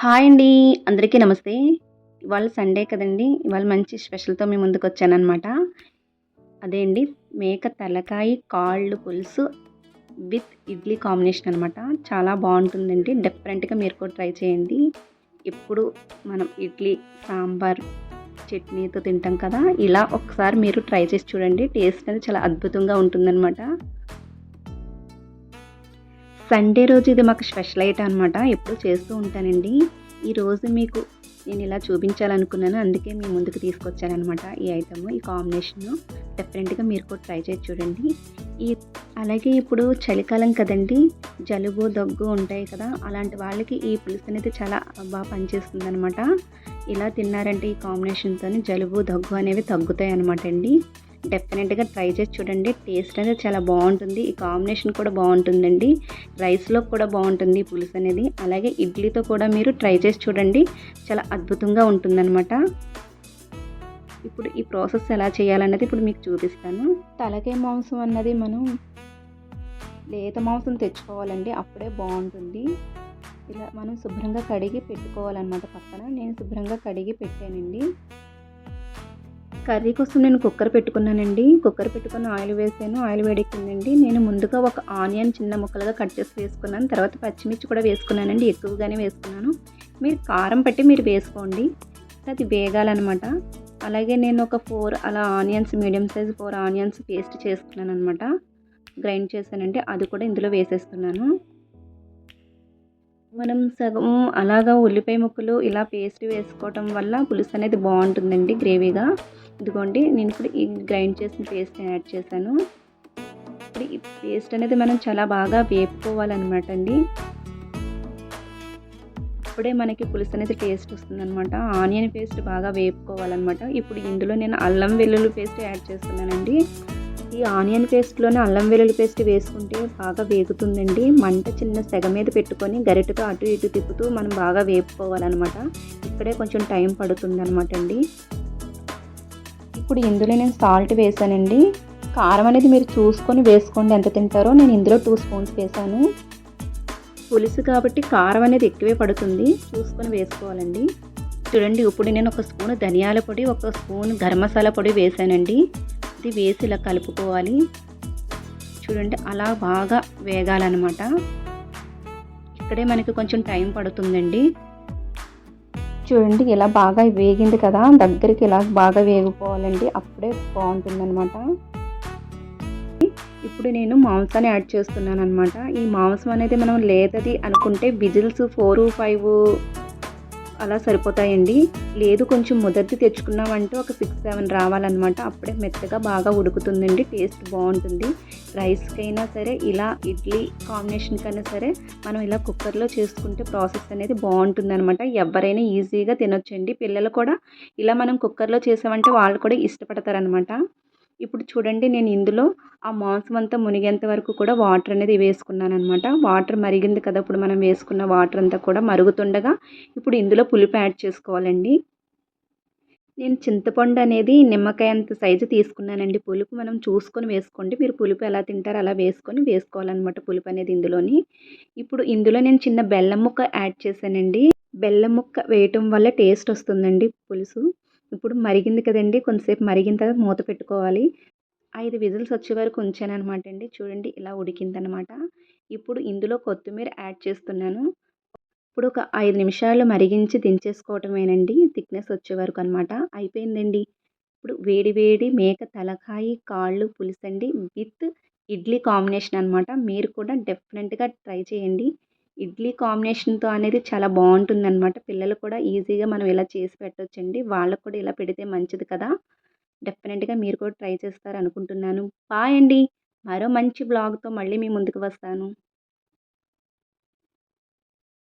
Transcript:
Hi అండి. అందరికీ నమస్తే. ఇవాళ సండే కదండి. ఇవాళ మంచి స్పెషల్తో మీ ముందుకు వచ్చానమాట అదే అండి మేక తలకాయ కాళ్ళు పులుసు విత్ ఇడ్లీ కాంబినేషన్ అనమాట చాలా బాగుంటుందండి. డిఫరెంట్గా మీరు కూడా ట్రై చేయండి. ఎప్పుడు మనం ఇడ్లీ సాంబార్ చట్నీతో తింటాం కదా ఇలా ఒకసారి మీరు ట్రై చేసి చూడండి. టేస్ట్ అనేది చాలా అద్భుతంగా ఉంటుందన్నమాట. సండే రోజు ఇది మాకు స్పెషల్ ఐటమ్ అనమాట ఎప్పుడు చేస్తూ ఉంటానండి. ఈరోజు మీకు నేను ఇలా చూపించాలనుకున్నాను. అందుకే మీ ముందుకు తీసుకొచ్చానమాట ఈ ఐటమ్ ఈ కాంబినేషన్. డిఫరెంట్గా మీరు కూడా ట్రై చేసి చూడండి. ఈ అలాగే ఇప్పుడు చలికాలం కదండి. జలుబు దగ్గు ఉంటాయి కదా. అలాంటి వాళ్ళకి ఈ పులుసు అనేది చాలా బాగా పనిచేస్తుంది అనమాట ఇలా తిన్నారంటే ఈ కాంబినేషన్తో జలుబు దగ్గు అనేవి తగ్గుతాయి అనమాట అండి. డెఫినెట్గా ట్రై చేసి చూడండి. టేస్ట్ అనేది చాలా బాగుంటుంది. ఈ కాంబినేషన్ కూడా బాగుంటుందండి. రైస్లో కూడా బాగుంటుంది పులుసు అనేది. అలాగే ఇడ్లీతో కూడా మీరు ట్రై చేసి చూడండి. చాలా అద్భుతంగా ఉంటుందన్నమాట. ఇప్పుడు ఈ ప్రాసెస్ ఎలా చేయాలన్నది ఇప్పుడు మీకు చూపిస్తాను. తలకే మాంసం అన్నది మనం లేత మాంసం తెచ్చుకోవాలండి. అప్పుడే బాగుంటుంది. ఇలా మనం శుభ్రంగా కడిగి పెట్టుకోవాలన్నమాట పక్కన. నేను శుభ్రంగా కడిగి పెట్టానండి. కర్రీ కోసం నేను కుక్కర్ పెట్టుకున్నానండి. కుక్కర్ పెట్టుకుని ఆయిల్ వేసాను. ఆయిల్ వేడెక్కిందండి. నేను ముందుగా ఒక ఆనియన్ చిన్న ముక్కలుగా కట్ చేసి వేసుకున్నాను. తర్వాత పచ్చిమిర్చి కూడా వేసుకున్నానండి. ఎక్కువగానే వేసుకున్నాను. మీరు కారం పెట్టి మీరు వేసుకోండి. అది వేగాలన్నమాట. అలాగే నేను ఒక ఫోర్ అలా onions medium size four onions paste చేసుకున్నాను అనమాట గ్రైండ్ చేశానంటే అది కూడా ఇందులో వేసేస్తున్నాను మనం సగం అలాగా ఉల్లిపాయ ముక్కలు ఇలా పేస్ట్ వేసుకోవటం వల్ల పులుసు అనేది బాగుంటుందండి గ్రేవీగా. ఇదిగోండి నేను ఇప్పుడు ఈ గ్రైండ్ చేసిన పేస్ట్ యాడ్ చేశాను. ఇప్పుడు ఈ పేస్ట్ అనేది మనం చాలా బాగా వేపుకోవాలన్నమాట అండి. అప్పుడే మనకి పులుసు అనేది టేస్ట్ వస్తుందన్నమాట. ఆనియన్ పేస్ట్ బాగా వేపుకోవాలన్నమాట. ఇప్పుడు ఇందులో నేను అల్లం వెల్లుల్లి పేస్ట్ యాడ్ చేస్తున్నానండి. ఈ ఆనియన్ పేస్ట్లోనే అల్లం వెల్లుల్లి పేస్ట్ వేసుకుంటే బాగా వేగుతుందండి. మంట చిన్న సెగ మీద పెట్టుకొని గరిటతో అటు ఇటు తిప్పుతూ మనం బాగా వేపుకోవాలన్నమాట. ఇక్కడే కొంచెం టైం పడుతుందన్నమాట అండి. ఇప్పుడు ఇందులో నేను సాల్ట్ వేసానండి. కారం అనేది మీరు చూసుకొని వేసుకోండి. ఎంత తింటారో నేను ఇందులో టూ స్పూన్స్ వేసాను. పులుసు కాబట్టి కారం అనేది ఎక్కువే పడుతుంది. చూసుకొని వేసుకోవాలండి. చూడండి ఇప్పుడు నేను ఒక స్పూన్ ధనియాల పొడి ఒక స్పూన్ గరం మసాలా పొడి వేసానండి. ఇది వేసి ఇలా కలుపుకోవాలి. చూడండి అలా బాగా వేగాలన్నమాట. ఇక్కడే మనకి కొంచెం టైం పడుతుందండి. చూడండి ఇలా బాగా వేగింది కదా దగ్గరికి ఇలా బాగా వేగిపోవాలండి. అప్పుడే బాగుంటుందన్నమాట. ఇప్పుడు నేను మాంసాన్ని యాడ్ చేస్తున్నాను అనమాట ఈ మాంసం అనేది మనం లేదది అనుకుంటే విజిల్స్ ఫోర్ ఫైవ్ అలా సరిపోతాయండి. లేదు కొంచెం మొదటి తెచ్చుకున్నామంటే ఒక సిక్స్ సెవెన్ రావాలన్నమాట. అప్పుడే మెత్తగా బాగా ఉడుకుతుందండి. టేస్ట్ బాగుంటుంది. రైస్కైనా సరే ఇలా ఇడ్లీ కాంబినేషన్కైనా సరే మనం ఇలా కుక్కర్లో చేసుకుంటే ప్రాసెస్ అనేది బాగుంటుంది అనమాట ఎవరైనా ఈజీగా తినొచ్చండి. పిల్లలు కూడా ఇలా మనం కుక్కర్లో చేసామంటే వాళ్ళు కూడా ఇష్టపడతారనమాట ఇప్పుడు చూడండి నేను ఇందులో ఆ మాంసం అంతా మునిగేంత వరకు కూడా వాటర్ అనేది వేసుకున్నాను అనమాట వాటర్ మరిగింది కదా ఇప్పుడు మనం వేసుకున్న వాటర్ అంతా కూడా మరుగుతుండగా ఇప్పుడు ఇందులో పులుపు యాడ్ చేసుకోవాలండి. నేను చింతపండు అనేది నిమ్మకాయ అంత సైజు తీసుకున్నానండి. పులుపు మనం చూసుకొని వేసుకోండి. మీరు పులుపు ఎలా తింటారో అలా వేసుకొని వేసుకోవాలన్నమాట పులుపు అనేది ఇందులోని. ఇప్పుడు ఇందులో నేను చిన్న బెల్లం ముక్క యాడ్ చేశానండి. బెల్లం ముక్క వేయటం వల్ల టేస్ట్ వస్తుందండి పులుసు. ఇప్పుడు మరిగింది కదండి కొంతసేపు మరిగిన తర్వాత మూత పెట్టుకోవాలి. ఐదు విజిల్స్ వచ్చే వరకు ఉంచాను అనమాట అండి. చూడండి ఇలా ఉడికిందనమాట ఇప్పుడు ఇందులో కొత్తిమీర యాడ్ చేస్తున్నాను. ఇప్పుడు ఒక ఐదు నిమిషాలు మరిగించి దించేసుకోవటమేనండి. థిక్నెస్ వచ్చే వరకు అనమాట అయిపోయిందండి. ఇప్పుడు వేడి వేడి మేక తలకాయ కాళ్ళు పులుసండి విత్ ఇడ్లీ కాంబినేషన్ అనమాట మీరు కూడా డెఫినెట్గా ట్రై చేయండి. ఇడ్లీ కాంబినేషన్తో అనేది చాలా బాగుంటుంది అనమాట పిల్లలు కూడా ఈజీగా మనం ఇలా చేసి పెట్టొచ్చండి. వాళ్ళకు కూడా ఇలా పెడితే మంచిది కదా. డెఫినెట్గా మీరు కూడా ట్రై చేస్తారు అనుకుంటున్నాను బాయ్ అండి. మరో మంచి బ్లాగ్తో మళ్ళీ మీ ముందుకు వస్తాను.